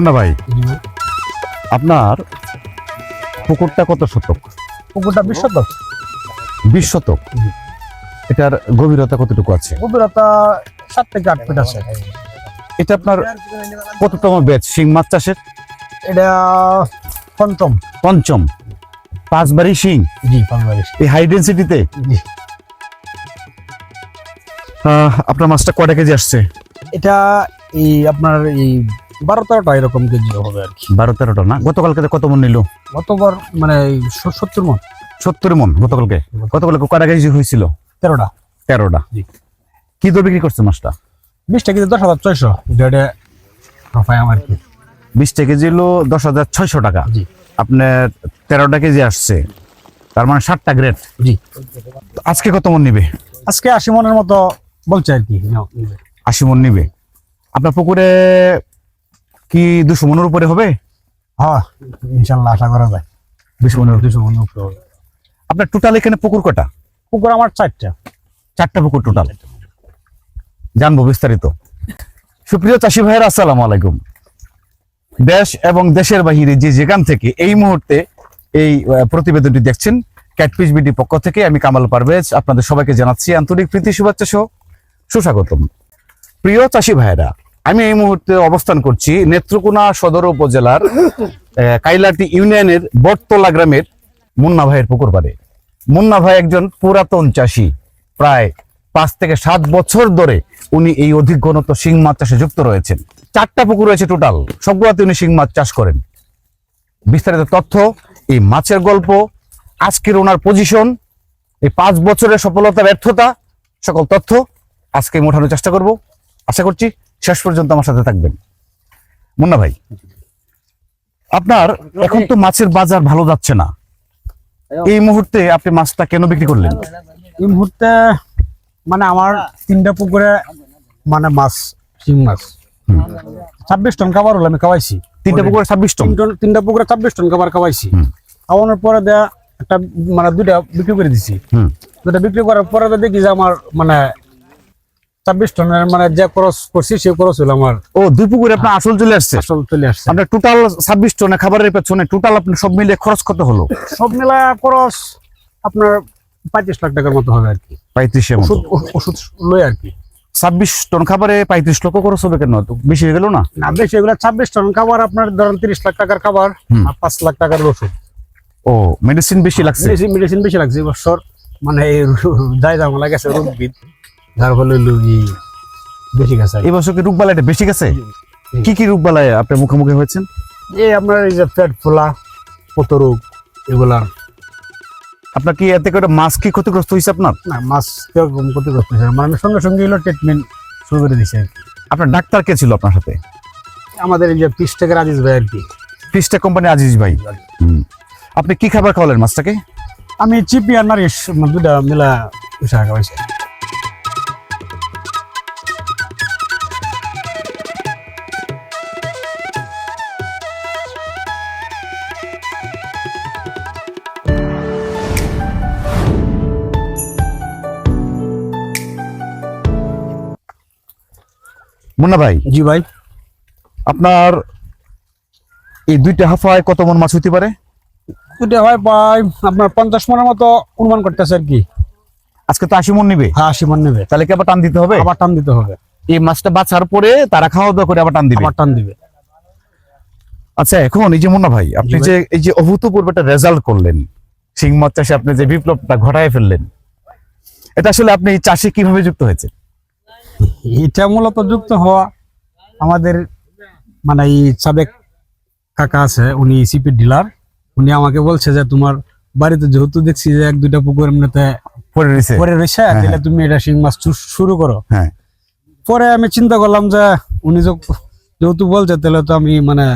মুন্না ভাই। আপনার পুকুরটা কত শতক? পুকুরটা বিশ শতক। বিশ শতক? এটার গভীরতা কতটুকু আছে? গভীরতা সাত থেকে আট ফিট আছে। এটা আপনার কততম ব্যাচ শিং মাছ চাষের? এটা পঞ্চম। পঞ্চম। পাঁচবারই শিং? জি এই হাই ডেন্সিটিতে জি। আপনার মাছটা কয়টা কেজি আসছে? এটা এই আপনার এই বারো তেরোটা এরকম কেজি হবে আর কি। বারো তেরোটা না? গতকালকে কত মন নিল? গতবার মানে সত্তর মন। সত্তর মন গতকালকে? গতকালকে কয়টা কেজি হয়েছিল? তেরোটা। তেরোটা। কি দর বিক্রি করছে মাছটা? বিশটা কেজি দশ হাজার ছয়শো। এটা রফায় আমার কি। বিশটা কেজি হলো দশ হাজার ছয়শো টাকা। জি। আপনার তেরোটা কেজি আসছে। তার মানে ষাটটা গ্রেড জি। আজকে কত মন নিবে? আজকে আশি মনের মতো বলছে আর কি। আশি মন নিবে। আপনার পুকুরে কি দুশো মনের উপরে হবে? হ্যাঁ ইনশাল্লাহ আশা করা যায়। দুশো মনের দুশো মনের উপরে হবে। আপনার টোটাল এখানে পুকুর কটা? পুকুর আমার চারটা। চারটা পুকুর টোটাল জানব বিস্তারিত। সুপ্রিয় চাষি ভাইয়ের আসসালামু আলাইকুম। দেশ এবং দেশের বাহিরে যে যেখান থেকে এই মুহূর্তে এই প্রতিবেদনটি দেখছেন ক্যাটফিশ বিডি পক্ষ থেকে আমি কামাল পারভেজ আপনাদের সবাইকে জানাচ্ছি আন্তরিক প্রীতি শুভেচ্ছা সহ সুস্বাগতম। প্রিয় চাষি ভাইয়েরা আমি এই মুহূর্তে অবস্থান করছি নেত্রকোনা সদর উপজেলার কাইলাটি ইউনিয়নের বটতলা গ্রামের মুন্না ভাইয়ের পুকুর পাড়ে। মুন্না ভাই একজন পুরাতন চাষি, প্রায় পাঁচ থেকে সাত বছর ধরে উনি এই অধিক ঘনত্ব শিং মাছ চাষে যুক্ত রয়েছেন। চারটা পুকুর রয়েছে টোটাল, সবগুলোতে উনি শিং মাছ চাষ করেন। বিস্তারিত তথ্য, এই মাছের গল্প, আজকের ওনার পজিশন এই পাঁচ বছরের সফলতা, ব্যর্থতা, সকল তথ্য আজকে আমি ওঠানোর চেষ্টা করব। আশা করছি শেষ পর্যন্ত আমার সাথে থাকবেন। মুন্না ভাই আপনার এখন তো মাছের বাজার ভালো যাচ্ছে না। এই মুহূর্তে আপনি মাছটা কেন বিক্রি করলেন? এই মুহূর্তে মানে আমার তিনটা পুকুরে মানে মাছ শিং মাছ। ছাব্বিশ টন খাবার হলো আমি খাওয়াইছি। তিনটা পুকুরে ছাব্বিশ টন? তিনটা পুকুরে ছাব্বিশ টন খাবার খাওয়াইছি। খাওয়ানোর পরে দেয়া একটা মানে দুইটা বিক্রি করে দিছি। দুটা বিক্রি করার পরে দেখি যে আমার মানে ছাব্বিশ টনের মানে যে খরচ করছি সে খরচ হলো আমার ও দুই পুকুরে আপনার আসল চলে আসছে? আসল চলে আসছে। আপনার টোটাল ছাব্বিশ টনে খাবারের পেছনে টোটাল আপনি সব মিলে খরচ কত হলো? সব মিলা খরচ আপনার পঁয়ত্রিশ লাখ টাকার মতো হবে আর কি। পঁয়ত্রিশের মতো। ওষুধ আর কি। ছাব্বিশ টন খাবারে পঁয়ত্রিশ লক্ষ খরচ হবে কেন? বেশি হয়ে গেল না? না বেশি এগুলো ছাব্বিশ টন খাবার আপনার ধরেন তিরিশ লাখ টাকার খাবার আর পাঁচ লাখ টাকার ওষুধ। ও মেডিসিন বেশি লাগছে? মেডিসিন মেডিসিন বেশি লাগছে এবছর মানে জামলা গেছে রোগবিদ। যার ফলে বেশি গেছে। এই বছর কি রোগবালাইটা বেশি গেছে কি কি রোগবালায় আপনার মুখোমুখি হয়েছেন? এই আপনার এই যে পেট ফোলা পত রোগ এগুলা। আপনার কি এতে করে মাছ কি ক্ষতিগ্রস্ত হয়েছে আপনার? না মাছ কীরকম ক্ষতিগ্রস্ত হয়েছে। মানে সঙ্গে সঙ্গে এগুলো ট্রিটমেন্ট শুরু করে দিছে আপনার ডাক্তার কে ছিল আপনার সাথে? আমাদের এই যে পিস থেকে রাজিস ভাই আর কি। ফিস্টা কোম্পানি আজিজ ভাই। হুম। আপনি কি খাবার খাওয়ালেন মাছটাকে? আমি চিপি আর নারিশ দুটা মিলা খাওয়াইছি। মুন্না ভাই? জি ভাই। আপনার এই দুইটা হাফায় কত মন মাছ হইতে পারে? দুটা হয় প্রায় আপনার পঞ্চাশ মনের মতো অনুমান করতেছে আর কি। আজকে তো আশি মন নিবে? হ্যাঁ আশি মন নেবে। তাহলে কি আবার টান দিতে হবে? আবার টান দিতে হবে। এই মাছটা বাছার পরে তারা খাওয়া দাওয়া করে আবার টান দিবে? আবার টান দিবে। আচ্ছা এখন এই যে মুন্না ভাই আপনি যে এই যে অভূতপূর্ব একটা রেজাল্ট করলেন শিং মাছ চাষে আপনি যে বিপ্লবটা ঘটায় ফেললেন এটা আসলে আপনি চাষে কীভাবে যুক্ত হয়েছে এটা মূলত যুক্ত হওয়া আমাদের মানে এই সাবেক কাকা আছে উনি সিপি ডিলার উনি আমাকে বলছে যে তোমার বাড়িতে যেহেতু দেখছি যে এক দুইটা পুকুর এমনিতে পরে রয়েছে। পরে রয়েছে হ্যাঁ, তাহলে তুমি এটা শিং মাছ শুরু করো। হ্যাঁ। পরে আমি চিন্তা করলাম যে উনি যেহেতু বলছে তাহলে তো আমি মানে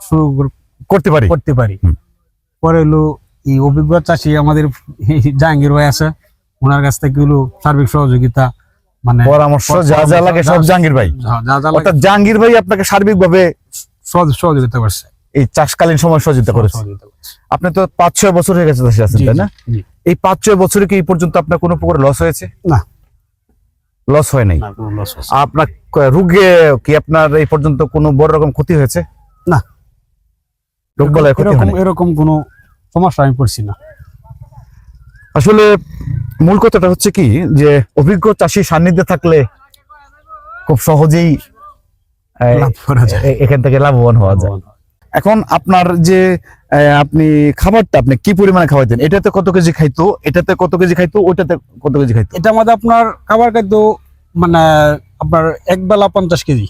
শুরু করতে পারি। করতে পারি। পরে হলো এই অভিজ্ঞ চাষি আমাদের জাহাঙ্গীর ভাই আছে ওনার কাছ থেকে হলো সার্বিক সহযোগিতা মানে পরামর্শ যা যা লাগে সব জাহাঙ্গীর ভাই। অর্থাৎ জাহাঙ্গীর ভাই আপনাকে সার্বিকভাবে সহযোগিতা করছে। এই চাষকালীন সময় সহযোগিতা করেছে। আপনি তো পাঁচ ছয় বছর হয়ে গেছে চাষে আছেন তাই না। এই পাঁচ ছয় বছরে কি এই পর্যন্ত আপনার কোনো পুকুরে লস হয়েছে? না। লস হয় নাই। আপনার রোগে কি আপনার এই পর্যন্ত কোনো বড় রকম ক্ষতি হয়েছে? না। রোগ বলায় ক্ষতি? এরকম কোনো সমস্যা আমি পড়ছি না। আসলে মূল কথাটা হচ্ছে কি যে অভিজ্ঞ চাষি সান্নিধ্যে থাকলে খুব সহজেই এখান থেকে লাভবান হওয়া যায়। এখন আপনার যে আপনি খাবারটা আপনি কি পরিমাণে খাওয়াইতেন? এটাতে কত কেজি খাইতো? এটাতে কত কেজি খাইতো? ওইটাতে কত কেজি খাইতো? এটা মধ্যে আপনার খাবার খাইতো মানে আপনার এক বেলা পঞ্চাশ কেজি।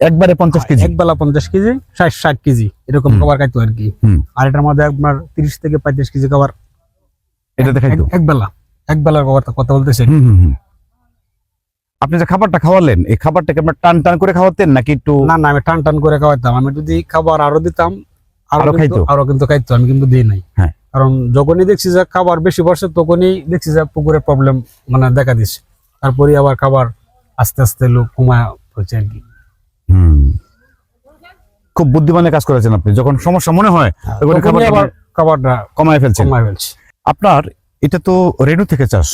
একবারে পঞ্চাশ কেজি? এক বেলা পঞ্চাশ কেজি ষাট ষাট কেজি এরকম খাবার খাইতো আর কি। আর এটার মধ্যে আপনার তিরিশ থেকে পঁয়ত্রিশ কেজি খাবার এক- বেলা এক বেলার কথা। আপনি যে খাবারটা খাওয়ালেন এই খাবারটাকে আপনার টান টান করে খাওয়াতেন নাকি একটু না না আমি টান টান করে খাওয়াইতাম আমি যদি খাবার আরও দিতাম আরও খাইতো? আরও কিন্তু খাইতো আমি কিন্তু দিই নাই। হ্যাঁ। কারণ যখনই দেখছি যে খাবার বেশি বসে তখনই দেখছি যে পুকুরে প্রবলেম মানে দেখা দিচ্ছে। তারপরে আবার খাবার আস্তে আস্তে লোক কমা হয়েছে আর কি। খুব বুদ্ধিমানের কাজ করেছেন আপনি। যখন সমস্যা মনে হয় তখন খাবারটা খাবারটা কমায় ফেলছেন। কমায় ফেলছি। আপনার এটা তো রেণু থেকে চাষ।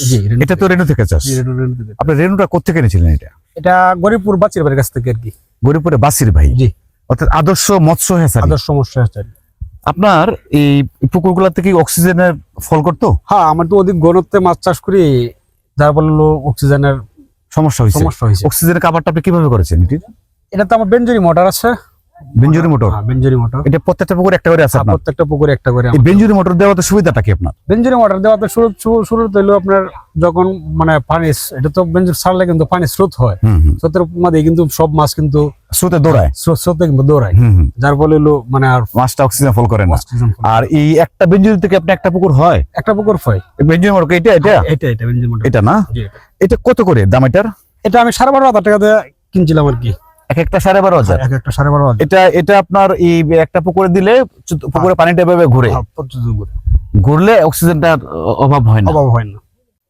এটা তো রেনু থেকে চাষ। আপনি রেণুটা কোথেকে এনেছিলেন এটা? এটা গরিবপুর বাচ্চির বাড়ির কাছ থেকে আর কি। গরিপুরে বাসির ভাই জি। অর্থাৎ আদর্শ মৎস্য হেসারি। আদর্শ সমস্যা আছে আপনার এই পুকুর পুকুরগুলা থেকে অক্সিজেনের ফল করতো? হ্যাঁ আমার তো অধিক ঘনত্বে মাছ চাষ করি যার ফলে হলো অক্সিজেনের সমস্যা হয়েছে। সমস্যা হয়েছে। অক্সিজেনের কাভারটা আপনি কীভাবে করেছেন এটা তো আমার বেঞ্জুরি মোটর আছে। বেঞ্জুরি মোটর? হ্যাঁ বেঞ্জুরি মোটর। এটা প্রত্যেকটা পুকুরে একটা করে আছে আপনার? প্রত্যেকটা পুকুরে একটা করে এই বেঞ্জুরি মোটর দেওয়াতে সুবিধাটা কি আপনার? বেঞ্জুরি মোটর দেওয়াতে শুরু শুরু- হলো আপনার যখন মানে পানি এটা তো বেঞ্জুর ছাড়লে কিন্তু পানি স্রোত হয়। স্রোতের মধ্যে কিন্তু সব মাছ কিন্তু স্রোতে দৌড়ায়? স্রোতে কিন্তু দৌড়ায়। যার ফলে হলো মানে আর মাছটা অক্সিজেন ফল করে না। আর এই একটা বেঞ্জুরি থেকে আপনি একটা পুকুর হয়? একটা পুকুর হয়। বেঞ্জুরি মোটর এটা এটা? এটা এটা বেঞ্জুরি মোটর। এটা না? এটা। এটা কত করে দাম এটার? এটা আমি সাড়ে বারো হাজার টাকা দিয়ে কিনছিলাম আর কি। এক একটা সাড়ে বারো হাজার। এক একটা সাড়ে বারো হাজার। এটা এটা আপনার এই একটা পুকুরে দিলে পুকুরে পানিটা এভাবে ঘুরে। হ্যাঁ। ঘুরলে অক্সিজেনটার অভাব হয় না। অভাব হয় না।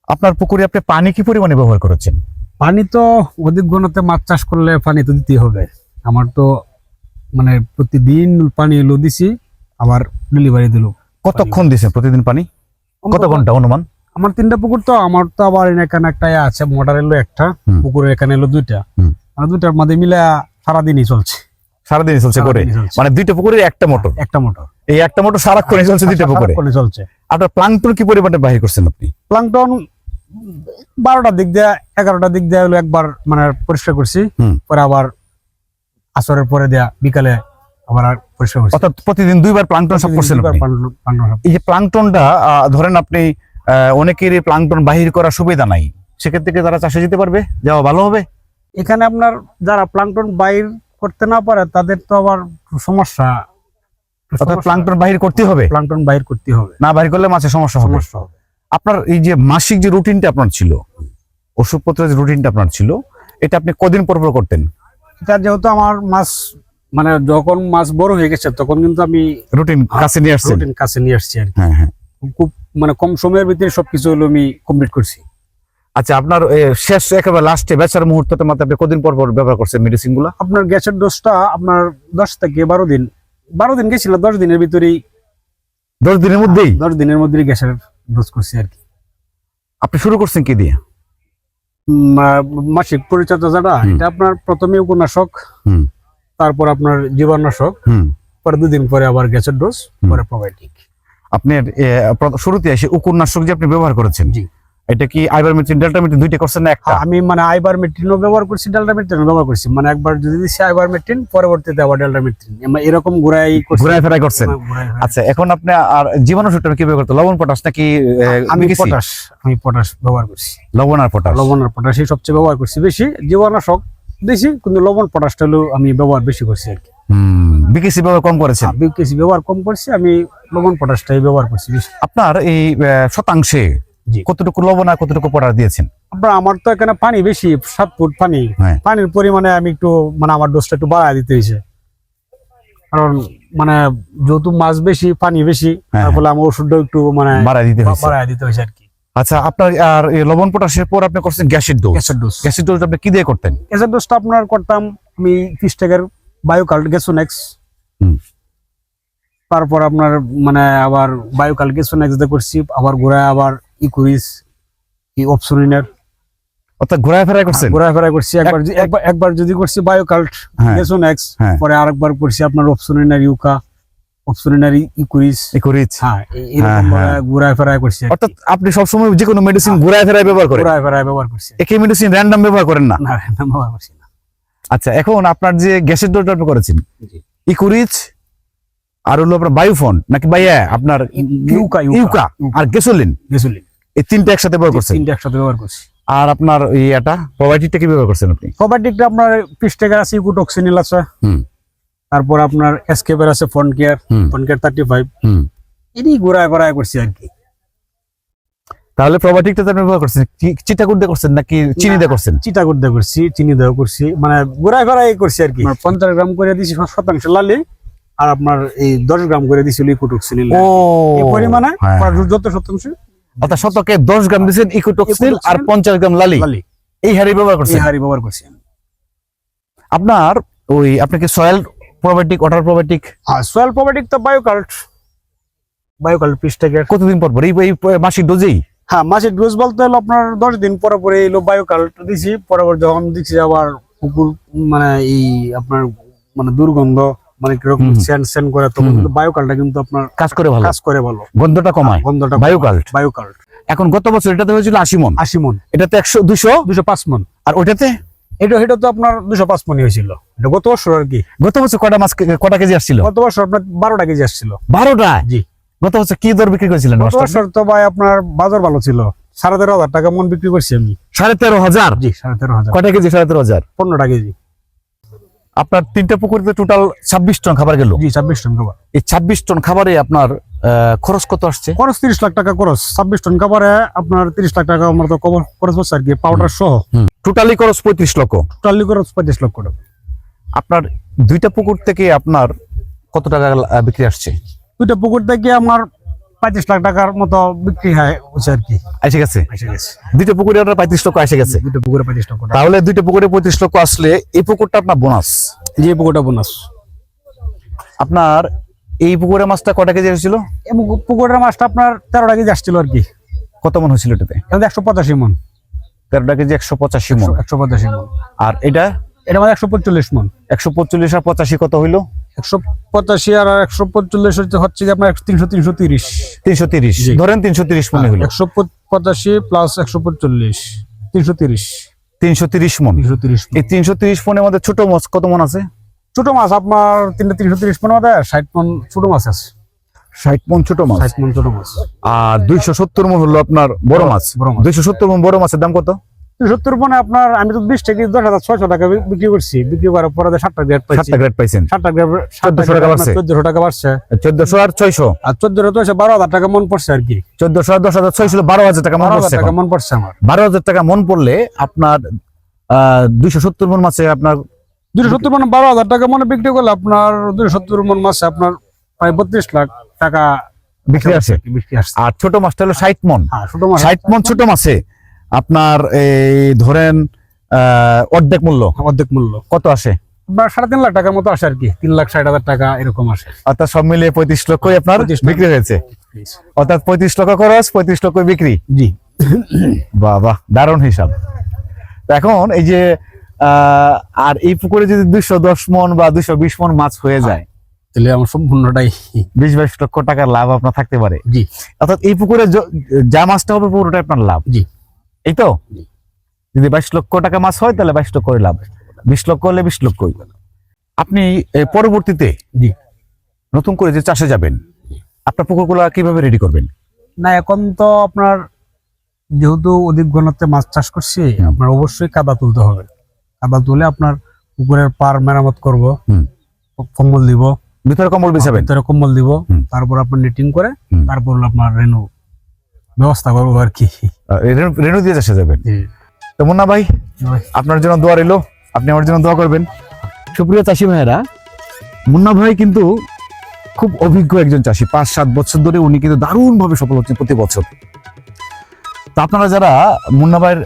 আপনার পুকুরে আপনি পানি কি পরিমাণে ব্যবহার করেছেন? পানি তো অধিক ঘনত্বে মাছ চাষ করলে পানি তো দিতেই হবে। আমার তো মানে প্রতিদিন পানি এলো দিছি আবার ডেলিভারি দিল। কতক্ষণ দিছে প্রতিদিন পানি? কত ঘণ্টা অনুমান? আমার তিনটা পুকুর তো আমার তো আবার এখানে একটা ইয়ে আছে মোটর এলো একটা। পুকুরের এখানে এলো দুইটা। হুম। মানে দুইটার মধ্যে মিলে সারাদিনই চলছে। সারাদিন চলছে করে? মানে দুইটা পুকুরে একটা মোটর? একটা মোটর। এই একটা মোটর সারাক্ষণ চলছে দুইটা পুকুরে? চলছে। আপনার প্লাংটন কি পরিমাণে বাহির করছেন আপনি? প্লাংটন বারোটার দিক দিয়ে এগারোটার দিক দিয়ে হলো একবার মানে পরিষ্কার করছি। পরে আবার আসরের পরে দেয়া বিকালে আবার আর পরিষ্কার করছি। অর্থাৎ প্রতিদিন দুইবার প্লাংটন সব করছেন এই যে প্লাংটনটা ধরেন আপনি আহ, অনেকেরই প্লাংটন বাহির করার সুবিধা নাই। সেক্ষেত্রে তারা চাষে যেতে পারবে? যাওয়া ভালো হবে? এখানে আপনার যারা প্লাংটন বাইর করতে না পারে তাদের তো আবার সমস্যা। অর্থাৎ প্লাংটন বাহির করতে হবে? প্লাংটন বাইর করতে হবে। না বাহির করলে মাছের সমস্যা হবে? সমস্যা হবে। আপনার এই যে মাসিক যে রুটিনটা আপনার ছিল ওষুধপত্রের যে রুটিনটা আপনার ছিল এটা আপনি কদিন পর পর করতেন? এটা যেহেতু আমার মাছ মানে যখন মাছ বড় হয়ে গেছে তখন কিন্তু আমি রুটিন কাছে নিয়ে আসছেন? রুটিন কাছে নিয়ে আসছি আর হ্যাঁ হ্যাঁ। খুব মানে কম সময়ের ভিতরে সবকিছু হলো আমি কমপ্লিট করছি। আচ্ছা আপনার শেষ একেবারে লাস্টে বেচার মুহূর্ততে মাত্র আপনি কদিন পর পর ব্যবহার করছেন মেডিসিনগুলা? আপনার গ্যাসের ডোজটা আপনার দশ থেকে বারো দিন বারো দিন গেছিল দশ দিনের ভিতরেই। দশ দিনের মধ্যেই? দশ দিনের মধ্যেই গ্যাসের ডোজ করছি আর কি। আপনি শুরু করছেন কি দিয়ে? মাসিক পরিচর্যা যেটা এটা আপনার প্রথমে উপনাশক তারপর আপনার জীবাণুনাশক হুম। পরে দুদিন পরে আবার গ্যাসের ডোজ পরে প্রোবায়োটিক আপনার শুরুতে এসে উকুরনাশক যে আপনি ব্যবহার করেছেন জি। এটা কি আইবারমেট্রিন ডেল্টামেট্রিন দুইটা করছেন না একটা? আমি মানে আইবার মেট্রিনও ব্যবহার করছি ডেল্টা মেট্রিনও ব্যবহার করছি। মানে একবার যদি দিচ্ছি আইবার মেট্রিন পরবর্তীতে আবার ডেল্টা মেট্রিন এরকম ঘুরাই করছি। ঘুরায় ফেরাই করছেন? ঘুরাই আচ্ছা এখন আপনি আর জীবাণুষকটা কি ব্যবহার করতে লবণ পটাশ নাকি আমি BKC? পটাশ আমি পটাশ ব্যবহার করছি। লবণ আর পটাশ লবণ আর পটাশই সবচেয়ে ব্যবহার করছি। বেশি জীবাণুনাশক দিছি কিন্তু লবণ পটাশটা হলো আমি ব্যবহার বেশি করছি আর কি। হুম বিকেসি ব্যবহার কম করেছেন? বিকেসি ব্যবহার কম করছি আমি লবণ পটাশটাই ব্যবহার করছি বেশি। আপনার এই শতাংশে। কতটুকু লবণ আর কতটুকু পটাশ দিয়েছেন? আমার তো এখানে পানি বেশি সাত ফুট পানি। হ্যাঁ। পানির পরিমাণে আমি একটু মানে আমার ডোজটা একটু বাড়ায় দিতে হয়েছে। কারণ মানে যেহেতু মাছ বেশি পানি বেশি হ্যাঁ, আমার ওষুধটা একটু মানে বাড়াই দিতে হয়েছে। বাড়ায় দিতে হয়েছে আর কি। আচ্ছা আপনার আর লবণ পটাশের পর আপনি করছেন গ্যাসের ডোজ গ্যাসের ডোজ গ্যাসের ডোজ আপনি কি দিয়ে করতেন? গ্যাসের ডোজটা আপনার করতাম আমি ত্রিশ টাকার বায়োকাল গ্যাসোনেক্স হুম। তারপর আপনার মানে আবার বায়োকাল গ্যাসোনেক্স দিয়ে করছি আবার ঘোরায় আবার ই অর্থাৎ ঘোরায় ফেরায় করছেন? ঘোরাফেরা করছি একবার একবার একবার যদি করছি বায়োকাল্ট হ্যাঁ। হ্যাঁ। পরে আরেকবার করছি আপনার ইউকা হ্যাঁ এরকম করছি অর্থাৎ আপনি সবসময় যে কোনো মেডিসিন ঘোরায় ফেরায় ব্যবহার করেন? ব্যবহার করছি একই মেডিসিন র্যান্ডম ব্যবহার করেন না? না না, ব্যবহার করছি না। আচ্ছা এখন আপনার যে গ্যাসের আপনি করেছেন। ইকুরিচ আর হলো আপনার বায়ুফোন নাকি বাইয়া আপনার ইউকা, ইউকা, আর গ্যাসোলিন গেসুলি এই তিনটা একসাথে ব্যবহার করছেন? তিনটা একসাথে ব্যবহার করছি। আর আপনার ইয়েটা প্রোবায়োটিকটা কি ব্যবহার করছেন আপনি? প্রোবায়োটিকটা আপনার পিস টেকার আছে ইকুটক্সিনিল আছে। হুম। তারপর আপনার এসকেপের আছে ফ্রন্ট কেয়ার হুম। Care thirty five. হুম। এটি ঘোরায় ঘোরায় করছি আর কি। তাহলে প্রোবায়োটিকটা তো আপনি ব্যবহার করছেন। চিটাগুড় দিয়ে করছেন নাকি চিনি দিয়ে করছেন? চিটাগুড় দিয়ে করছি চিনি দেওয়া করছি। মানে ঘোরায় ঘোরায় করছি আর কি। পঞ্চাশ গ্রাম করে দিছি শতাংশ লালি। আর আপনার এই দশ গ্রাম করে দিছিল ইকুটক্সিনিল। ও। এই পরিমাণে হ্যাঁ। যত শতাংশ। অর্থাৎ শতকে দশ গ্রাম দিচ্ছেন ইকোটক্সিল আর পঞ্চাশ গ্রাম লালি। এই হারে ব্যবহার করছেন? হারি ব্যবহার করছি। আপনার ওই আপনি কি সয়েল প্রোবায়োটিক ওয়াটার প্রোবায়োটিক আর সোয়েল প্রোবায়োটিক তো বায়োকাল্ট বায়োকাল্ট পিস টেকার কতদিন পর পর? এই মাসিক ডোজেই হ্যাঁ মাসের ডোজ বলতে হলো আপনার দশ দিন পরে পরে এলো বায়োকাল্ট দিছি। পরে পরে যখন দিচ্ছি আবার কুকুর মানে এই আপনার মানে দুর্গন্ধ মানে কীরকম করে তখন কিন্তু বায়োকালটা কিন্তু আপনার কাজ করে ভালো। কাজ করে ভালো। গন্ধটা কমায়। গন্ধটা বায়োকাল্ট বায়োকাল্ট এখন গত বছর এটাতে হয়েছিল আশি মন। আশি মন। এটাতে একশো দুশো? দুশো পাঁচ মন। আর ওইটাতে? এটা এটা তো আপনার দুশো পাঁচ মনই হয়েছিল। এটা গত বছর আর কি। গত বছর কটা মাছ কটা কেজি আসছিল? গত বছর আপনার বারোটা কেজি আসছিল। বারোটা? জি। গত বছর কি দর বিক্রি করেছিলেন গত বছর তো ভাই আপনার বাজার ভালো ছিল। সাড়ে তেরো হাজার টাকা মন বিক্রি করছি আমি। সাড়ে তেরো হাজার? জি সাড়ে তেরো হাজার। কটা কেজি সাড়ে তেরো হাজার? পনেরোটা কেজি। আপনার তিনটা পুকুরিতে টোটাল ছাব্বিশ টন খাবার গেল। জি ছাব্বিশ টন খাবার। এই ছাব্বিশ টন খাবারে আপনার খরচ কত আসছে? খরচ তিরিশ লাখ টাকা খরচ। ছাব্বিশ টন খাবারে আপনার তিরিশ লাখ টাকা আমার তো খরচ হচ্ছে আর কি পাউডার সহ। টোটালি খরচ পঁয়ত্রিশ লক্ষ। টোটালি খরচ পঁয়ত্রিশ লক্ষ টাকা। আপনার দুইটা পুকুর থেকে আপনার কত টাকা বিক্রি আসছে? দুইটা পুকুর থেকে আমার পঁয়ত্রিশ লাখ টাকার মতো বিক্রি হয় আর কি। এসে গেছে? দুইটা পুকুরে আপনার পঁয়ত্রিশ লক্ষ এসে গেছে? দুইটা পুকুরে পঁয়ত্রিশ লক্ষ তাহলে দুইটা পুকুরে পঁয়ত্রিশ লক্ষ আসলে এই পুকুরটা আপনার বোনাস? যে পুকুরটা বোনাস। আপনার এই পুকুরে মাছটা কটা কেজি এসেছিল পুকুরের মাছটা আপনার তেরোটা কেজি আসছিল আর কি। কত মন হয়েছিল এটাতে? একশো পঁচাশি মন। তেরোটা কেজি একশো পঁচাশি মন। একশো পঁচাশি মন। আর এটা? এটা মানে একশো পঁয়তাল্লিশ মন। একশো পঁচল্লিশ আর পঁচাশি কত হইল? একশো পঁচাশি আর একশো পঁয়তাল্লিশ হচ্ছে যে আপনার তিনশো তিনশো তিরিশ। তিনশো তিরিশ। ধরেন তিনশো তিরিশ মনে হইল একশো পঁচাশি প্লাস একশো পঁয়তাল্লিশ তিনশো তিরিশ। তিনশো তিরিশ মন। তিনশো তিরিশ এই তিনশো তিরিশ মনের মধ্যে ছোট মাছ কত মন আছে? ছোট মাছ আপনার তিনটা তিনশো তিরিশ মন মধ্যে ষাট মন ছোট মাছ আছে। ষাট মন ছোট মাছ। ষাট মন ছোট মাছ। আর দুইশো সত্তর মন হলো আপনার বড় মাছ। বড় মাছ। দুইশো সত্তর মন বড় মাছের দাম কত? সত্তর মনে আপনার আমি তো বিশ থেকে দশ হাজার ছয়শো টাকা বিক্রি করছি। বিক্রি করার পরে সাতটা গ্রেড পাইছি। সাতটা গ্রেড পাইছেন? সাতটা গ্রেড চোদ্দশো টাকা বাড়ছে। চোদ্দশো টাকা বাড়ছে। চোদ্দশো আর ছয়শো? আর চোদ্দশো তো বারো হাজার টাকা মন পড়ছে আর কি। চোদ্দশো আর দশ হাজার ছয়শো বারো হাজার টাকা মন পড়ছে টাকা মন পড়ছে আমার। বারো হাজার টাকা মন পড়লে আপনার দুইশো সত্তর মন মাছে আপনার দুশো সত্তর মানে বারো হাজার টাকা মনে বিক্রি করলে আপনার দুশো সত্তর মন মাসে আপনার প্রায় বত্রিশ লাখ টাকা বিক্রি আসে আর ছোট মাছটা হলো ষাট মন। হ্যাঁ ষাট মন ছোট মাছে আপনার এই ধরেন আহ অর্ধেক মূল্য। অর্ধেক মূল্য। কত আসে? আপনার সাড়ে তিন লাখ টাকার মতো আসে আর কি। তিন লাখ ষাট হাজার টাকা এরকম আসে। অর্থাৎ সব মিলিয়ে পঁয়ত্রিশ লক্ষই আপনার বিক্রি হয়েছে। অর্থাৎ পঁয়ত্রিশ লক্ষ খরচ পঁয়ত্রিশ লক্ষ বিক্রি। জি। বাহ বাহ দারুণ হিসাব। এখন এই যে আহ, আর এই পুকুরে যদি দুইশো দশ মন বা দুইশো বিশ মন মাছ হয়ে যায় তাহলে আমার সম্পূর্ণটাই বিশ বাইশ লক্ষ টাকার লাভ আপনার থাকতে পারে। জি। অর্থাৎ এই পুকুরে যা মাছটা হবে পুরোটাই আপনার লাভ। জি। এই তো? যদি বাইশ লক্ষ টাকা মাছ হয় তাহলে বাইশ লক্ষ করে লাভ। বিশ লক্ষ হলে বিশ লক্ষই আপনি পরবর্তীতে নতুন করে যে চাষে যাবেন আপনার পুকুরগুলো কীভাবে রেডি করবেন? না এখন তো আপনার যেহেতু অধিক ঘনত্বে মাছ চাষ করছি আপনার অবশ্যই কাদা তুলতে হবে। কাদা তুলে আপনার পুকুরের পার মেরামত করব। কম্বল দিব। ভিতরে কম্বল বিছাবেন? ভিতরে কম্বল দিব। তারপর আপনার নেটিং করে তারপর আপনার রেনু ব্যবস্থা করব আর কি। রেণু দিয়ে চাষে যাবেন? তো মুন্না ভাই আপনার জন্য দোয়া রইল। আপনি আমার জন্য দোয়া করবেন। সুপ্রিয় চাষি ভাইয়েরা মুন্না ভাই কিন্তু খুব অভিজ্ঞ একজন চাষি। পাঁচ সাত বছর ধরে উনি কিন্তু দারুণভাবে সফল হচ্ছেন প্রতি বছর। তো আপনারা যারা মুন্না ভাইয়ের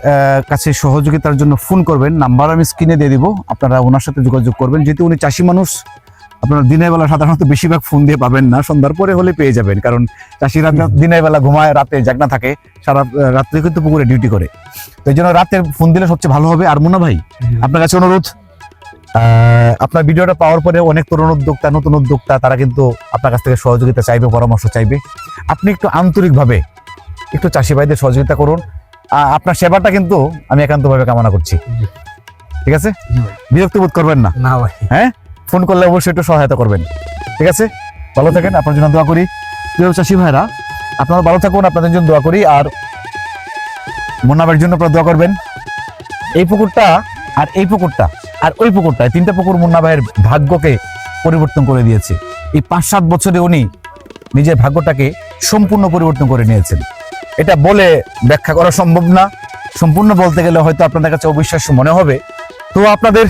কাছে সহযোগিতার জন্য ফোন করবেন নাম্বার আমি স্ক্রিনে দিয়ে দিব। আপনারা ওনার সাথে যোগাযোগ করবেন। যেহেতু উনি চাষি মানুষ আপনারা দিনের বেলা সাধারণত বেশিরভাগ ফোন দিয়ে পাবেন না সন্ধ্যার পরে হলে পেয়ে যাবেন। কারণ চাষিরা দিনের বেলা ঘুমায় রাতে জাগনা থাকে সারা রাত্রে কিন্তু পুকুরে ডিউটি করে। তো এই জন্য রাতে ফোন দিলে সবচেয়ে ভালো হবে। আর মুন্না ভাই আপনার কাছে অনুরোধ? আপনার ভিডিওটা পাওয়ার পরে অনেক তরুণ উদ্যোক্তা নতুন উদ্যোক্তা তারা কিন্তু আপনার কাছ থেকে সহযোগিতা চাইবে পরামর্শ চাইবে। আপনি একটু আন্তরিকভাবে একটু চাষি ভাইদের সহযোগিতা করুন। আপনার সেবাটা কিন্তু আমি একান্তভাবে কামনা করছি। ঠিক আছে? বিরক্ত বোধ করবেন না? না ভাই। হ্যাঁ? ফোন করলে অবশ্যই একটু সহায়তা করবেন। ঠিক আছে? ভালো থাকেন, আপনার জন্য দোয়া করি। প্রিয় চাষি ভাইরা, আপনারা ভালো থাকুন, আপনাদের জন্য দোয়া করি। আর মুন্নাবের জন্য আপনারা দোয়া করবেন। এই পুকুরটা আর এই পুকুরটা আর ওই পুকুরটা, এই তিনটা পুকুর মুন্না ভাইয়ের ভাগ্যকে পরিবর্তন করে দিয়েছে। এই পাঁচ সাত বছরে উনি নিজের ভাগ্যটাকে সম্পূর্ণ পরিবর্তন করে নিয়েছেন। এটা বলে ব্যাখ্যা করা সম্ভব না। সম্পূর্ণ বলতে গেলে হয়তো আপনাদের কাছে অবিশ্বাস্য মনে হবে। তো আপনাদের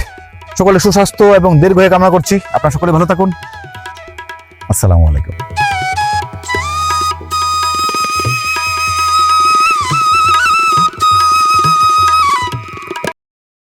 সকলে সুস্বাস্থ্য এবং দীর্ঘ কামনা করছি। আপনারা সকলে ভালো থাকুন। আসসালামু আলাইকুম।